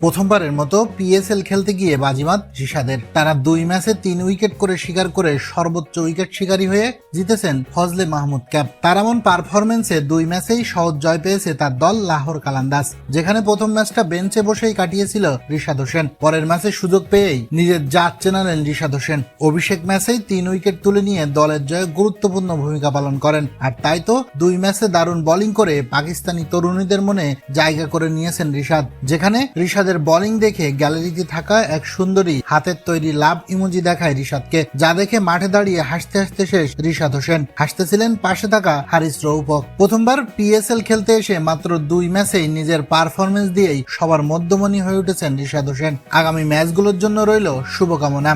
প্রথমবারের মতো পিএসএল খেলতে গিয়ে বাজিমাত রিশাদের। টানা দুই ম্যাচে তিন উইকেট করে শিকার করে সর্বোচ্চ উইকেট শিকারী হয়ে জিতেছেন ফজলে মাহমুদ ক্যাপ। তার এমন পারফরমেন্সে দুই ম্যাচেই সহজ জয় পেয়েছে তার দল লাহোর কালান্দাস যেখানে প্রথম ম্যাচটা বেঞ্চে বসেই কাটিয়েছিল রিশাদ হোসেন। পরের ম্যাচে সুযোগ পেয়েই নিজের জাত চেনালেন রিশাদ হোসেন। অভিষেক ম্যাচেই তিন উইকেট তুলে নিয়ে দলের জয়ে গুরুত্বপূর্ণ ভূমিকা পালন করেন। আর তাই তো দুই ম্যাচে দারুণ বোলিং করে পাকিস্তানি তরুণীদের মনে জায়গা করে নিয়েছেন রিশাদ, যেখানে রিশাদের বোলিং দেখে গ্যালারিতে থাকা এক সুন্দরী হাতের তৈরি লাভ ইমোজি দেখায় রিশাদকে, যা দেখে মাঠে দাঁড়িয়ে হাসতে হাসতে শেষ রিশাদ হোসেন। হাসতেছিলেন পাশে থাকা হারিস রৌপক প্রথমবার পিএসএল খেলতে এসে মাত্র দুই ম্যাচেই নিজের পারফরমেন্স দিয়েই সবার মধ্যমণি হয়ে উঠেছেন রিশাদ হোসেন। আগামী ম্যাচগুলোর জন্য রইল শুভকামনা।